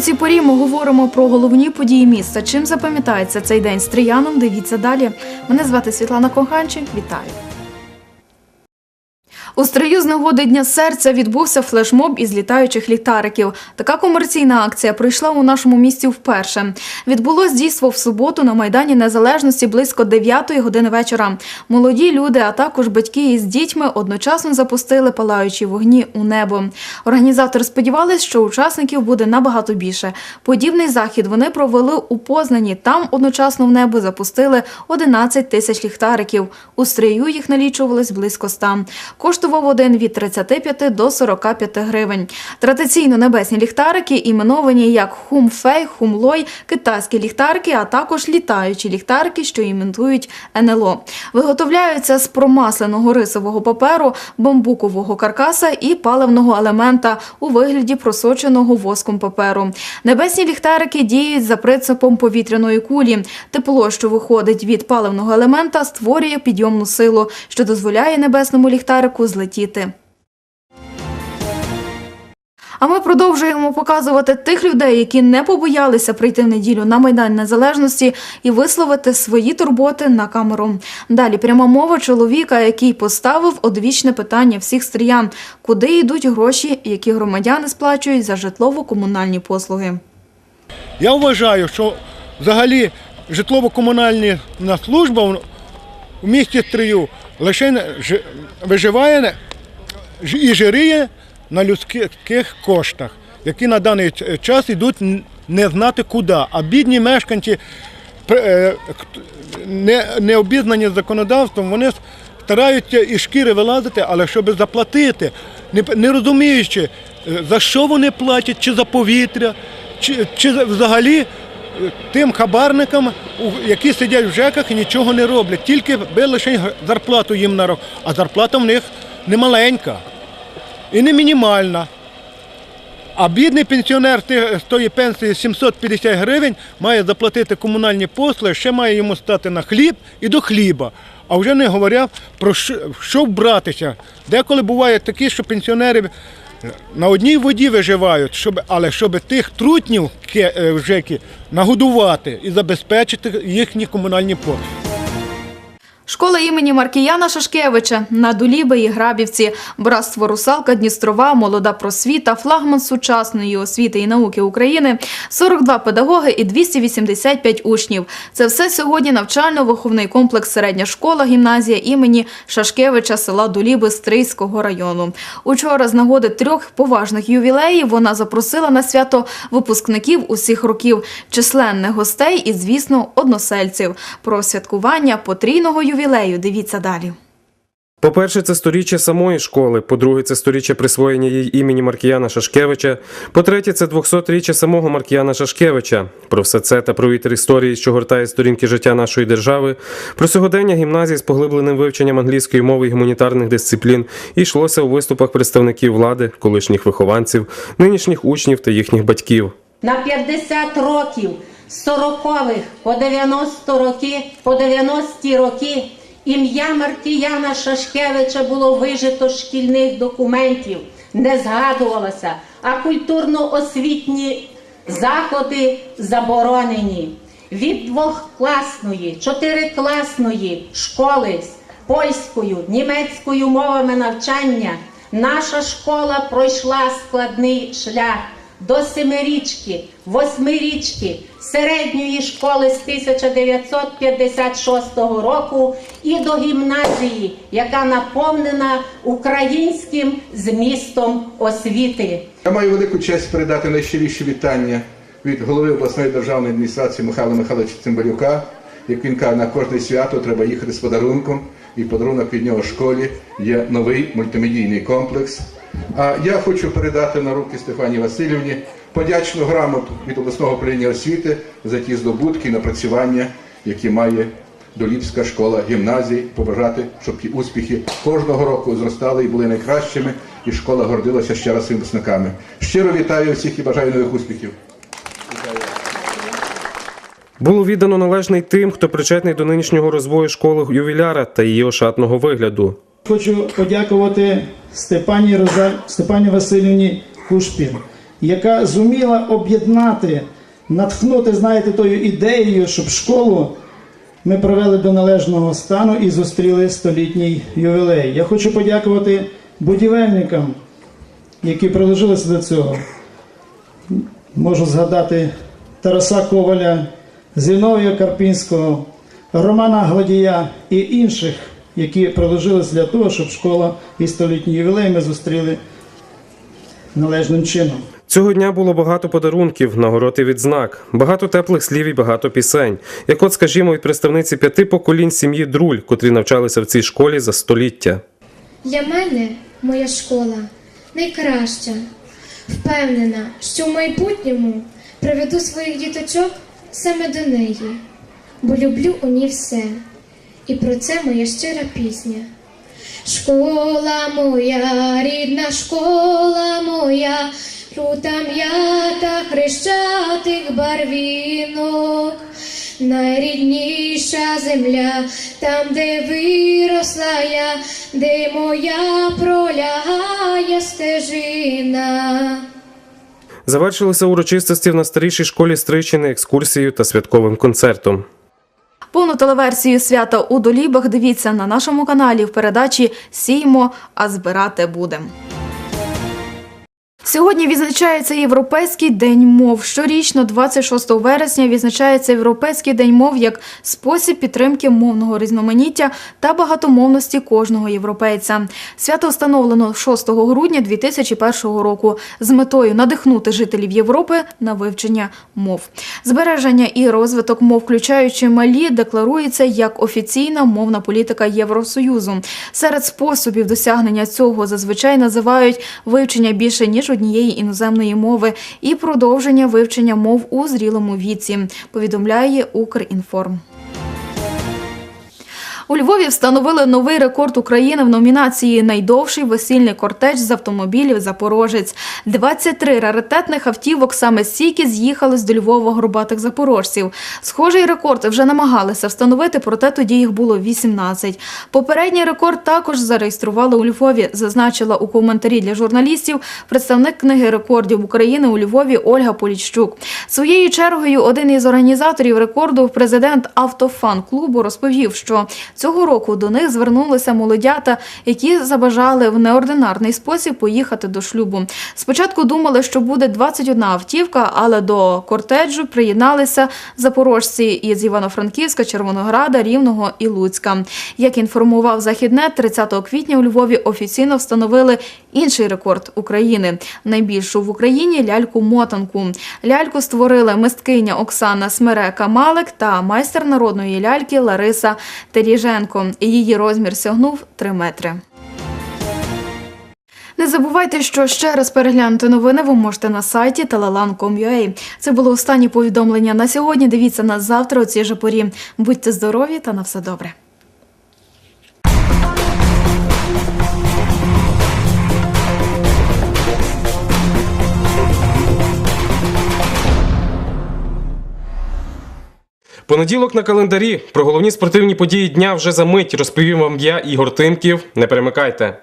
Цій порі ми говоримо про головні події міста. Чим запам'ятається цей день стріянам? Дивіться далі. Мене звати Світлана Коханчик. Вітаю. У стрию з нагоди Дня серця відбувся флешмоб із літаючих ліхтариків. Така комерційна акція прийшла у нашому місті вперше. Відбулось дійство в суботу на Майдані Незалежності близько 9 години вечора. Молоді люди, а також батьки із дітьми одночасно запустили палаючі вогні у небо. Організатори сподівались, що учасників буде набагато більше. Подібний захід вони провели у Познані. Там одночасно в небо запустили 11 тисяч ліхтариків. У стрию їх налічувалось близько ста. Коштував один від 35 до 45 гривень. Традиційно небесні ліхтарики іменовані як хумфей, хумлой, китайські ліхтарики, а також літаючі ліхтарики, що імітують НЛО. Виготовляються з промасленого рисового паперу, бамбукового каркаса і паливного елемента у вигляді просоченого воском паперу. Небесні ліхтарики діють за принципом повітряної кулі. Тепло, що виходить від паливного елемента, створює підйомну силу, що дозволяє небесному ліхтарику злетіти. А ми продовжуємо показувати тих людей, які не побоялися прийти в неділю на Майдан Незалежності і висловити свої турботи на камеру. Далі пряма мова чоловіка, який поставив одвічне питання всіх стріян, куди йдуть гроші, які громадяни сплачують за житлово-комунальні послуги. Я вважаю, що взагалі житлово-комунальна служба в- місті Стрию лише виживає і жириє на людських коштах, які на даний час йдуть не знати куди. А бідні мешканці, е, не, не обізнані законодавством, вони стараються із шкіри вилазити, але щоб заплатити, не, не розуміючи, е, за що вони платять, чи за повітря, чи, чи за- взагалі тим хабарникам, які сидять в ЖЕКах і нічого не роблять, тільки би лише зарплату їм на рок, а зарплата в них не маленька і не мінімальна. А бідний пенсіонер з тої пенсії 750 гривень має заплатити комунальні послуги, ще має йому стати на хліб і до хліба. А вже не говоря про що, що братися. Деколи буває такі, що пенсіонери на одній воді виживають, щоб, але щоб тих трутнів е, в ЖЕКі нагодувати і забезпечити їхні комунальні послуги. Школа імені Маркіяна Шашкевича на Дуліби і Грабівці, братство Русалка Дністрова, молода просвіта, флагман сучасної освіти і науки України, 42 педагоги і 285 учнів. Це все сьогодні навчально-виховний комплекс середня школа, гімназія імені Шашкевича села Дуліби Стрийського району. Учора з нагоди трьох поважних ювілеїв вона запросила на свято випускників усіх років, численних гостей і, звісно, односельців. Про святкування потрійного ювілею дивіться далі. По-перше, це сторіччя самої школи. По-друге, це сторіччя присвоєння їй імені Маркіяна Шашкевича. По-третє, це 200-річчя самого Маркіяна Шашкевича. Про все це та про вітер історії, що гортає сторінки життя нашої держави, про сьогодення гімназії з поглибленим вивченням англійської мови і гуманітарних дисциплін йшлося у виступах представників влади, колишніх вихованців, нинішніх учнів та їхніх батьків. На 50 років з 40-х по 90 роки, по 90-ті роки. Ім'я Мартіяна Шашкевича було вижито з шкільних документів, не згадувалося, а культурно-освітні заходи заборонені. Від двохкласної, чотирикласної школи з польською, німецькою мовами навчання наша школа пройшла складний шлях до семирічки, восьмирічки, середньої школи з 1956 року і до гімназії, яка наповнена українським змістом освіти. Я маю велику честь передати найщиріші вітання від голови обласної державної адміністрації Михайла Михайловича Цимбалюка. Як він каже, на кожне свято треба їхати з подарунком, і подарунок від нього школі є новий мультимедійний комплекс. А я хочу передати на руки Стефанії Васильівні подячну грамоту від обласного управління освіти за ті здобутки і напрацювання, які має Доліпська школа гімназій, побажати, щоб ті успіхи кожного року зростали і були найкращими, і школа гордилася ще раз випускниками. Щиро вітаю всіх і бажаю нових успіхів. Було віддано належний тим, хто причетний до нинішнього розвою школи ювіляра та її ошатного вигляду. Хочу подякувати Степані Роза... Степані Васильівні Кушпін, яка зуміла об'єднати, натхнути, знаєте, тою ідеєю, щоб школу ми привели до належного стану і зустріли столітній ювілей. Я хочу подякувати будівельникам, які приложилися до цього. Можу згадати Тараса Коваля, Зіновія Карпінського, Романа Гладія і інших, які приложились для того, щоб школа і столітній ювілей ми зустріли належним чином. Цього дня було багато подарунків, нагород і відзнак, багато теплих слів і багато пісень. Як от, скажімо, від представниці п'яти поколінь сім'ї Друль, котрі навчалися в цій школі за століття. Для мене моя школа найкраща. Впевнена, що в майбутньому приведу своїх діточок саме до неї, бо люблю у ній все. І про це моя щира пісня. Школа моя, рідна школа моя, рута м'ята хрещатих барвінок, найрідніша земля, там, де виросла я, де моя пролягає стежина. Завершилися урочистості в найстарішій школі Стрийщини екскурсією та святковим концертом. Повну телеверсію свята у Долібах дивіться на нашому каналі в передачі Сіймо, а збирати будем. Сьогодні відзначається Європейський день мов. Щорічно, 26 вересня, відзначається Європейський день мов як спосіб підтримки мовного різноманіття та багатомовності кожного європейця. Свято встановлено 6 грудня 2001 року з метою надихнути жителів Європи на вивчення мов. Збереження і розвиток мов, включаючи малі, декларується як офіційна мовна політика Євросоюзу. Серед способів досягнення цього зазвичай називають вивчення більше ніж однієї іноземної мови і продовження вивчення мов у зрілому віці. Повідомляє Укрінформ. У Львові встановили новий рекорд України в номінації Найдовший весільний кортеж з автомобілів Запорожець. 23 раритетних автівок саме стільки з'їхались до Львова горбатих запорожців. Схожий рекорд вже намагалися встановити, проте тоді їх було 18. Попередній рекорд також зареєстрували у Львові, зазначила у коментарі для журналістів представник книги рекордів України у Львові Ольга Поліщук. Своєю чергою один із організаторів рекорду, президент автофан клубу, розповів, що цього року до них звернулися молодята, які забажали в неординарний спосіб поїхати до шлюбу. Спочатку думали, що буде 21 автівка, але до кортеджу приєдналися запорожці із Івано-Франківська, Червонограда, Рівного і Луцька. Як інформував Західне, 30 квітня у Львові офіційно встановили інший рекорд України найбільшу в Україні ляльку-мотанку. Ляльку створили мисткиня Оксана Смерека Малик та майстер народної ляльки Лариса Теріженко. Її розмір сягнув 3 метри. Не забувайте, що ще раз переглянути новини ви можете на сайті telelan.com.ua. Це було останнє повідомлення на сьогодні. Дивіться нас завтра у цій же порі. Будьте здорові та на все добре. Понеділок на календарі. Про головні спортивні події дня вже за мить розповім вам я, Ігор Тимків. Не перемикайте.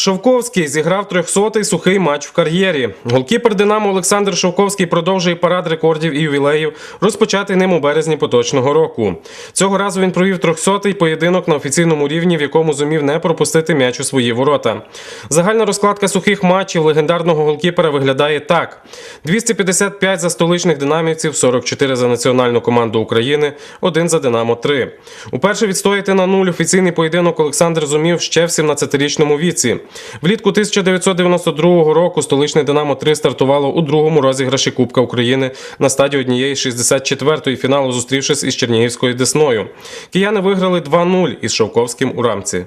Шовковський зіграв 300-й сухий матч в кар'єрі. Голкіпер Динамо Олександр Шовковський продовжує парад рекордів і ювілеїв, розпочатий ним у березні поточного року. Цього разу він провів 300-й поєдинок на офіційному рівні, в якому зумів не пропустити м'яч у свої ворота. Загальна розкладка сухих матчів легендарного голкіпера виглядає так: 255 за столичних динамівців, 44 за національну команду України, 1 за Динамо 3. Уперше відстояти на нуль офіційний поєдинок Олександр зумів ще в 17-річному віці. Влітку 1992 року столичне Динамо 3 стартувало у другому розіграші Кубка України на стадії однієї 64-ї фіналу, зустрівшись із Чернігівською Десною. Кияни виграли 2-0 із Шовковським у рамці.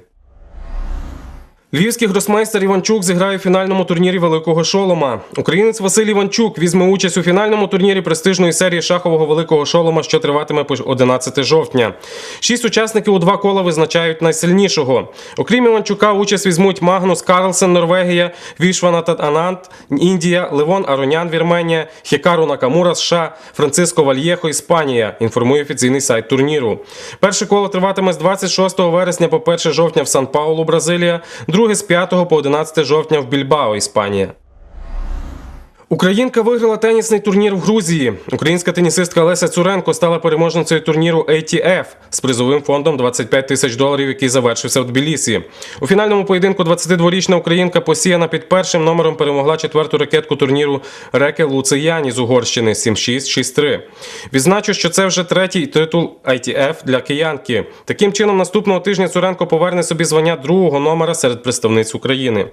Львівський гросмейстер Іванчук зіграє у фінальному турнірі Великого Шолома. Українець Василь Іванчук візьме участь у фінальному турнірі престижної серії шахового Великого Шолома, що триватиме по 11 жовтня. Шість учасників у два кола визначають найсильнішого. Окрім Іванчука, участь візьмуть Магнус Карлсен, Норвегія, Вішванатат Анант, Індія, Левон Аронян, Вірменія, Хікару Накамура, США, Франциско Вальєхо, Іспанія. Інформує офіційний сайт турніру. Перше коло триватиме з 26 вересня по 1 жовтня в Сан-Паулу, Бразилія. Друге з 5 по 11 жовтня в Більбао, Іспанія. Українка виграла тенісний турнір в Грузії. Українська тенісистка Леся Цуренко стала переможницею турніру ATF з призовим фондом 25 тисяч доларів, який завершився в Тбілісі. У фінальному поєдинку 22-річна українка посіяна під першим номером перемогла четверту ракетку турніру Реке Луцияні з Угорщини 7-6, 6-3. Відзначу, що це вже третій титул ITF для киянки. Таким чином, наступного тижня Цуренко поверне собі звання другого номера серед представниць України.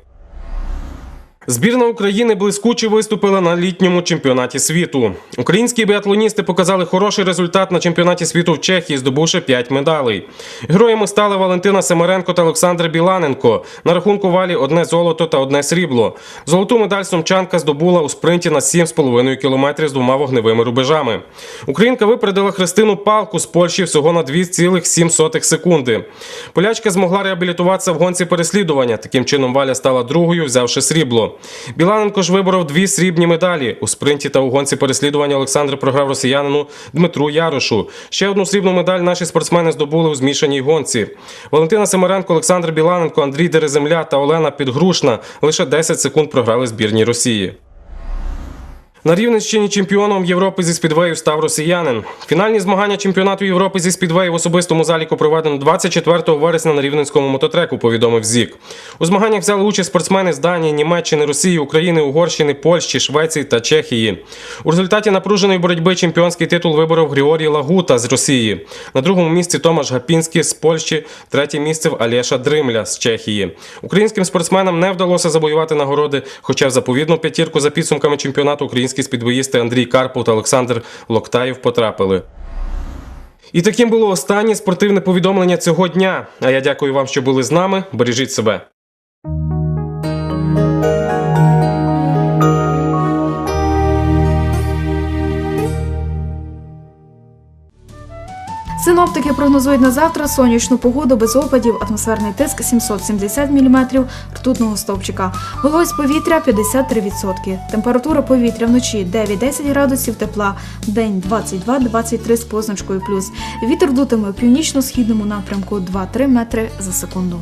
Збірна України блискуче виступила на літньому чемпіонаті світу. Українські біатлоністи показали хороший результат на чемпіонаті світу в Чехії, здобувши 5 медалей. Героями стали Валентина Семеренко та Олександр Біланенко. На рахунку валі одне золото та одне срібло. Золоту медаль сумчанка здобула у спринті на 7,5 кілометрів з двома вогневими рубежами. Українка випередила Христину Палку з Польщі всього на 2,7 секунди. Полячка змогла реабілітуватися в гонці переслідування. Таким чином Валя стала другою, взявши срібло. Біланенко ж виборов дві срібні медалі. У спринті та у гонці переслідування Олександр програв росіянину Дмитру Ярошу. Ще одну срібну медаль наші спортсмени здобули у змішаній гонці. Валентина Семеренко, Олександр Біланенко, Андрій Дереземля та Олена Підгрушна лише 10 секунд програли збірній Росії. На Рівненщині чемпіоном Європи зі спідвею став росіянин. Фінальні змагання чемпіонату Європи зі спідвею в особистому заліку проведено 24 вересня на рівненському мототреку, повідомив ЗІК. У змаганнях взяли участь спортсмени з Данії, Німеччини, Росії, України, Угорщини, Польщі, Швеції та Чехії. У результаті напруженої боротьби чемпіонський титул виборов Григорій Лагута з Росії. На другому місці Томаш Гапінський з Польщі, третє місце в Алєша Дримля з Чехії. Українським спортсменам не вдалося завоювати нагороди, хоча в заповідну п'ятірку за підсумками чемпіонату українські спідвоїсти Андрій Карпов та Олександр Локтаєв потрапили. І таким було останнє спортивне повідомлення цього дня. А я дякую вам, що були з нами. Бережіть себе. Синоптики прогнозують на завтра сонячну погоду без опадів, атмосферний тиск 770 мм ртутного стовпчика. Вологість повітря 53%. Температура повітря вночі 9-10 градусів тепла, день 22-23 з позначкою плюс. Вітер дутиме у північно-східному напрямку 2-3 метри за секунду.